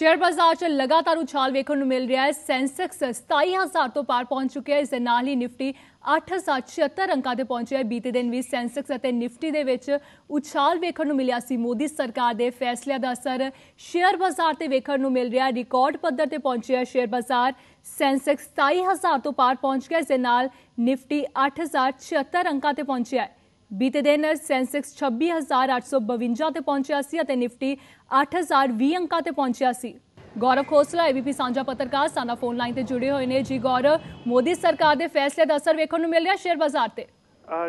Share ਬਾਜ਼ਾਰ 'ਚ ਲਗਾਤਾਰ ਉਛਾਲ ਵੇਖਣ ਨੂੰ ਮਿਲ ਰਿਹਾ ਹੈ। ਸੈਂਸੈਕਸ 27000 ਤੋਂ ਪਾਰ ਪਹੁੰਚ ਚੁੱਕਿਆ ਹੈ। ਇਸ ਦੇ ਨਾਲ ਹੀ ਨਿਫਟੀ 8076 ਅੰਕਾਂ ਤੇ ਪਹੁੰਚਿਆ ਹੈ। ਬੀਤੇ ਦਿਨ ਵੀ ਸੈਂਸੈਕਸ ਅਤੇ ਨਿਫਟੀ ਦੇ ਵਿੱਚ ਉਛਾਲ ਵੇਖਣ ਨੂੰ ਮਿਲਿਆ ਸੀ। ਮੋਦੀ ਸਰਕਾਰ ਦੇ ਫੈਸਲਿਆਂ ਦਾ ਅਸਰ ਸ਼ੇਅਰ ਬਾਜ਼ਾਰ ਤੇ ਵੇਖਣ ਨੂੰ ਮਿਲ ਰਿਹਾ ਹੈ। ਰਿਕਾਰਡ ਪੱਧਰ ਤੇ ਪਹੁੰਚਿਆ ਸ਼ੇਅਰ ਬਾਜ਼ਾਰ। ਸੈਂਸੈਕਸ 27000 ਤੋਂ ਪਾਰ ਪਹੁੰਚ ਗਿਆ ਇਸ ਦੇ ਨਾਲ ਨਿਫਟੀ 8076 ਅੰਕਾਂ ਤੇ ਪਹੁੰਚਿਆ ਹੈ। ਬੀਤੇ ਦਿਨ ਸੈਂਸੈਕਸ 26852 ਤੇ ਪਹੁੰਚਿਆ ਸੀ ਅਤੇ ਨਿਫਟੀ 8020 ਅੰਕਾਂ ਤੇ ਪਹੁੰਚਿਆ ਸੀ। ਗੌਰਵ ਖੋਸਲਾ ਏਬੀਪੀ ਸਾਂਝਾ ਪੱਤਰਕਾਰ, ਸਾਨਾ ਫੋਨ ਲਾਈਨ ਤੇ ਜੁੜੇ ਹੋਏ ਨੇ। ਜੀ ਗੌਰਵ, ਮੋਦੀ ਸਰਕਾਰ ਦੇ ਫੈਸਲੇ ਦਾ ਅਸਰ ਵੇਖਣ ਨੂੰ ਮਿਲ ਰਿਹਾ ਸ਼ੇਅਰ ਬਾਜ਼ਾਰ ਤੇ?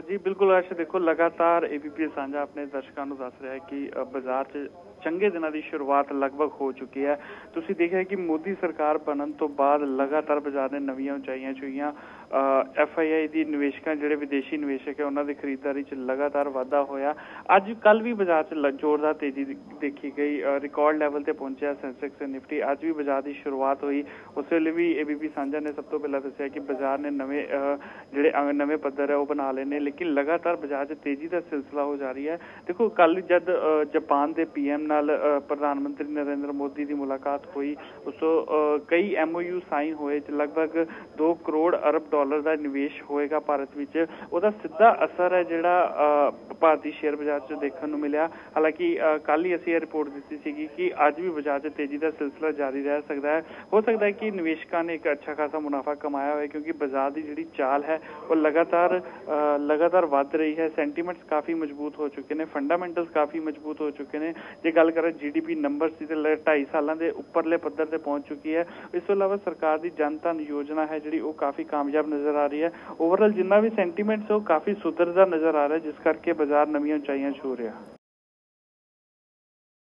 ਜੀ, ਬਿਲਕੁਲ ਅਰਸ਼ ਦੇਖੋ, ਲਗਾਤਾਰ ਏਬੀਪੀ ਸਾਂਝਾ ਆਪਣੇ ਦਰਸ਼ਕਾਂ ਨੂੰ ਦੱਸ ਰਿਹਾ ਹੈ ਕਿ ਬਾਜ਼ਾਰ 'ਚ ਚੰਗੇ ਦਿਨਾਂ ਦੀ ਸ਼ੁਰੂਆਤ ਲਗਭਗ ਹੋ ਚੁੱਕੀ ਹੈ। ਤੁਸੀਂ ਦੇਖਿਆ ਕਿ ਮੋਦੀ ਸਰਕਾਰ ਬਣਨ ਤੋਂ ਬਾਅਦ ਲਗਾਤਾਰ ਬਾਜ਼ਾਰ ਨੇ ਨਵੀਆਂ ਉਚਾਈਆਂ ਛੂਈਆਂ ਆਈ ਦੀ ਨਿਵੇਸ਼ਕਾਂ ਜਿਹੜੇ ਵਿਦੇਸ਼ੀ ਨਿਵੇਸ਼ਕ ਹੈ ਉਹਨਾਂ ਦੀ ਖਰੀਦਦਾਰੀ 'ਚ ਲਗਾਤਾਰ ਵਾਧਾ ਹੋਇਆ। ਅੱਜ ਕੱਲ ਵੀ ਬਾਜ਼ਾਰ 'ਚ ਜ਼ੋਰਦਾਰ ਤੇਜ਼ੀ ਦੇਖੀ ਗਈ। ਰਿਕਾਰਡ ਲੈਵਲ ਤੇ ਪਹੁੰਚਿਆ ਸੈਂਸੈਕਸ ਤੇ ਨਿਫਟੀ ਅੱਜ ਵੀ ਬਾਜ਼ਾਰ ਦੀ ਸ਼ੁਰੂਆਤ ਹੋਈ। ਉਸ ਵੇਲੇ ਵੀ ਏਬੀਪੀ ਸਾਂਝਾ ਨੇ ਸਭ ਤੋਂ ਪਹਿਲਾਂ ਦੱਸਿਆ ਕਿ ਬਾਜ਼ਾਰ ਨੇ ਨਵੇਂ ਜਿਹੜੇ ਨਵੇਂ ਪੱਧਰ ਹੈ ਉਹ ਬਣਾ ਲਏ ਨੇ। ਲੇਕਿਨ ਲਗਾਤਾਰ ਬਾਜ਼ਾਰ 'ਚ ਤੇਜ਼ੀ ਦਾ ਸਿਲਸਿਲਾ ਹੋ ਜਾ ਰਹੀ ਹੈ। ਦੇਖੋ ਕੱਲ ਜਦ ਅ, ਜਾਪਾਨ ਦੇ ਪੀਐਮ ਨਾਲ ਪ੍ਰਧਾਨ ਮੰਤਰੀ ਨਰਿੰਦਰ ਮੋਦੀ ਦੀ ਮੁਲਾਕਾਤ ਹੋਈ। ਉਸ ਤੋਂ ਅ, ਕਈ ਐਮਓਯੂ ਸਾਈਨ ਹੋਏ ਤੇ ਲਗਭਗ 2 ਕਰੋੜ ਅਰਬ ਡਾਲਰ ਦਾ ਨਿਵੇਸ਼ ਹੋਏਗਾ ਭਾਰਤ ਵਿੱਚ। ਉਹਦਾ ਸਿੱਧਾ ਅਸਰ ਹੈ ਜਿਹੜਾ ਭਾਰਤੀ ਸ਼ੇਅਰ ਬਾਜ਼ਾਰ 'ਚ ਦੇਖਣ ਨੂੰ ਮਿਲਿਆ। ਹਾਲਾਂਕਿ ਕੱਲ ਹੀ ਅਸੀਂ ਇਹ ਰਿਪੋਰਟ ਦਿੱਤੀ ਸੀਗੀ ਕਿ ਅੱਜ ਵੀ ਬਾਜ਼ਾਰ 'ਚ ਤੇਜ਼ੀ ਦਾ ਸਿਲਸਿਲਾ ਜਾਰੀ ਰਹਿ ਸਕਦਾ ਹੈ। ਹੋ ਸਕਦਾ ਹੈ ਕਿ ਨਿਵੇਸ਼ਕਾਂ ਨੇ ਇੱਕ ਅੱਛਾ ਖਾਸਾ ਮੁਨਾਫਾ ਕਮਾਇਆ ਹੋਵੇ ਕਿਉਂਕਿ ਬਾਜ਼ਾਰ ਦੀ ਜਿਹੜੀ ਚਾਲ ਹੈ ਉਹ ਲਗਾਤਾਰ ਲਗਾਤਾਰ ਵੱਧ ਰਹੀ ਹੈ। ਸੈਂਟੀਮੈਂਟਸ ਕਾਫੀ ਮਜ਼ਬੂਤ ਹੋ ਚੁੱਕੇ ਨੇ ਫੰਡਾਮੈਂਟਲਸ ਕਾਫੀ ਮਜ਼ਬੂਤ ਹੋ ਚੁੱਕੇ ਨੇ। ਜੇ ਗੱਲ ਕਰਾਂ ਜੀਡੀਪੀ ਨੰਬਰ ਸੀ ਤੇ 2.5 ਸਾਲਾਂ ਦੇ ਉੱਪਰਲੇ ਪੱਧਰ ਤੇ ਪਹੁੰਚ ਚੁੱਕੀ ਹੈ। ਇਸ ਤੋਂ ਇਲਾਵਾ ਸਰਕਾਰ ਦੀ ਜਨ ਧਨ ਯੋਜਨਾ ਹੈ ਜਿਹੜੀ ਉਹ ਕਾਫੀ ਕਾਮਯਾਬ ਨਜ਼ਰ ਆ ਰਹੀ ਹੈ। ਓਵਰਆਲ ਜਿੰਨਾ ਵੀ ਸੈਂਟੀਮੈਂਟਸ ਉਹ ਕਾਫੀ ਸੁਧਰਦਾ ਨਜ਼ਰ ਆ ਰਿਹਾ, ਜਿਸ ਕਰਕੇ ਬਾਜ਼ਾਰ ਨਵੀਆਂ ਉਚਾਈਆਂ ਛੂ ਰਿਹਾ।